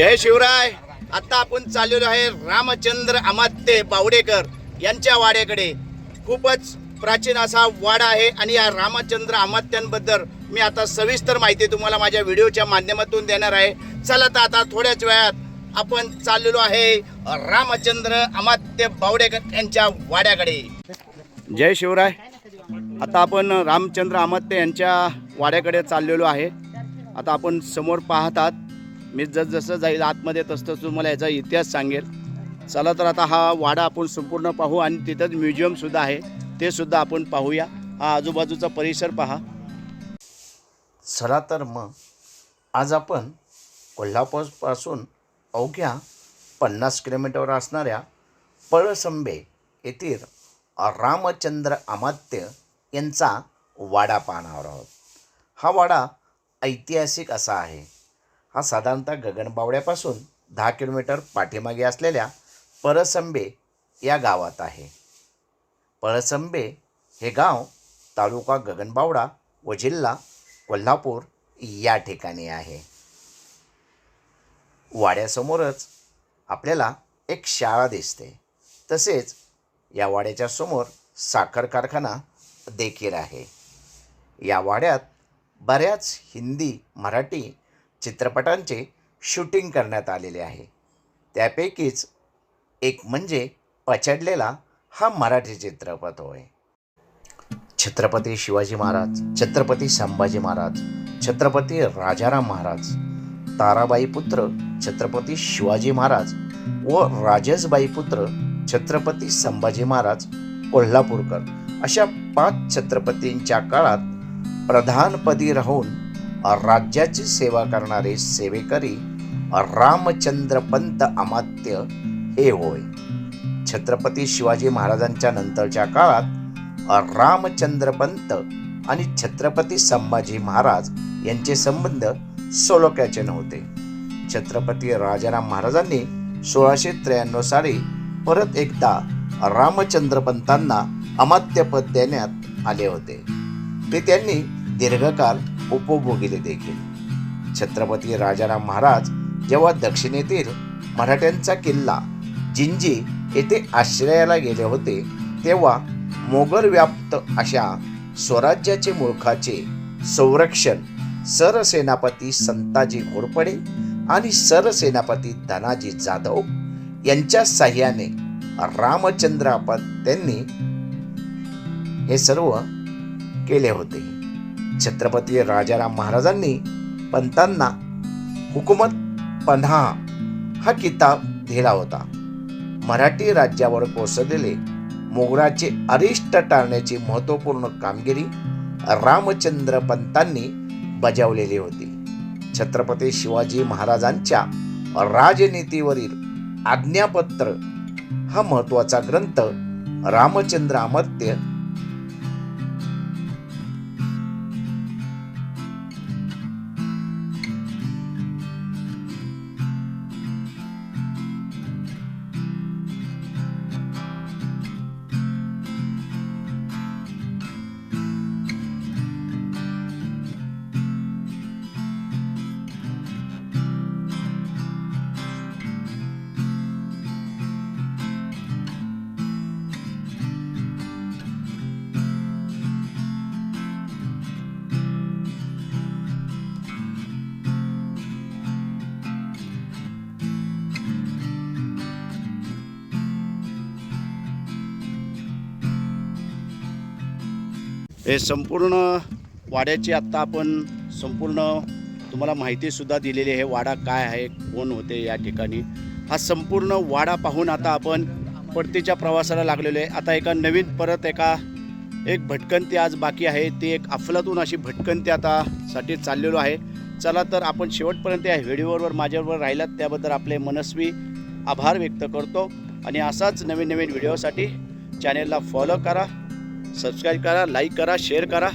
जय शिवराय. आता आपण चाललेलो आहे रामचंद्र अमात्य बावडेकर यांच्या वाड्याकडे. खूपच प्राचीन असा वाडा आहे आणि या रामचंद्र अमात्यांबद्दल मी आता सविस्तर माहिती तुम्हाला माझ्या व्हिडिओच्या माध्यमातून देणार आहे. चला तर आता थोड्याच वेळात आपण चाललेलो आहे रामचंद्र अमात्य बावडेकर यांच्या वाड्याकडे. जय शिवराय. आता आपण रामचंद्र अमात्य यांच्या वाड्याकडे चाललेलो आहे. आता आपण समोर पाहतात मी जसजसं जाईल आतमध्ये तसं तुम्हाला याचा इतिहास सांगेल. चला तर आता हा वाडा आपण संपूर्ण पाहू आणि तिथंच म्युझियमसुद्धा आहे. ते सुद्धा आपण पाहूया. हा आजूबाजूचा परिसर पहा. चला तर मग आज आपण कोल्हापूरपासून अवघ्या पन्नास किलोमीटरवर असणाऱ्या पळसंबे येथील रामचंद्र अमात्य यांचा वाडा पाहणार आहोत. हा वाडा ऐतिहासिक असा आहे. हा साधारणतः गगनबावड्यापासून दहा किलोमीटर पाठीमागे असलेल्या परसंबे या गावात आहे. पळसंबे हे गाव तालुका गगनबावडा व जिल्हा कोल्हापूर या ठिकाणी आहे. वाड्यासमोरच आपल्याला एक शाळा दिसते. तसेच या वाड्याच्या समोर साखर कारखाना देखील आहे. या वाड्यात बऱ्याच हिंदी मराठी चित्रपटांचे शूटिंग करण्यात आलेले आहे. त्यापैकीच एक म्हणजे पछडलेला हा मराठी चित्रपट होय. छत्रपती शिवाजी महाराज छत्रपती संभाजी महाराज छत्रपती राजाराम महाराज ताराबाई पुत्र छत्रपती शिवाजी महाराज व राजेशबाई पुत्र छत्रपती संभाजी महाराज कोल्हापूरकर अशा पाच छत्रपतींच्या काळात प्रधानपदी राहून राज्याची सेवा करणारे सेवेकरी रामचंद्र पंत अमात्य हे होय. छत्रपती शिवाजी महाराजांच्या नंतरच्या काळात रामचंद्र पंत आणि छत्रपती संभाजी महाराज यांचे संबंध सोलोक्याचे नव्हते. छत्रपती राजाराम महाराजांनी सोळाशे त्र्याण्णव साली परत एकदा रामचंद्रपंतांना अमात्यपद देण्यात आले होते. ते त्यांनी दीर्घकाल उपभोगिले देखील. छत्रपती राजाराम महाराज जेव्हा दक्षिणेतील मराठ्यांचा किल्ला जिंजी येथे आश्रयाला गेले होते तेव्हा मोगल व्याप्त अशा स्वराज्याचे मुळखाचे संरक्षण सरसेनापती संताजी घोरपडे आणि सरसेनापती धनाजी जाधव यांच्या साह्याने रामचंद्र त्यांनी हे सर्व केले होते. छत्रपती राजाराम महाराजांनी पंतांना हुकुमत पन्हा हा किताब दिला होता. मराठी राज्यावर कोसळलेले मोगराचे अरिष्ट टाळण्याची महत्त्वपूर्ण कामगिरी रामचंद्र पंतांनी बजावलेली होती. छत्रपती शिवाजी महाराजांच्या राजनीतीवरील आज्ञापत्र हा महत्त्वाचा ग्रंथ रामचंद्र अमर्त्य हे संपूर्ण वाड्याची आत्ता आपण संपूर्ण तुम्हाला माहितीसुद्धा दिलेली आहे वाडा काय आहे कोण होते या ठिकाणी. हा संपूर्ण वाडा पाहून आता आपण परतीच्या प्रवासाला लागलेलो आहे. आता एका नवीन परत एका एक भटकंती आज बाकी आहे. ती एक अफलातून अशी भटकंती आता साठी चाललेलो आहे. चला तर आपण शेवटपर्यंत या व्हिडिओवर माझ्याबरोबर राहिलात त्याबद्दल आपले मनस्वी आभार व्यक्त करतो. आणि असाच नवीन नवीन व्हिडिओसाठी चॅनेलला फॉलो करा. सबस्क्राईब करा लाईक करा शेअर करा.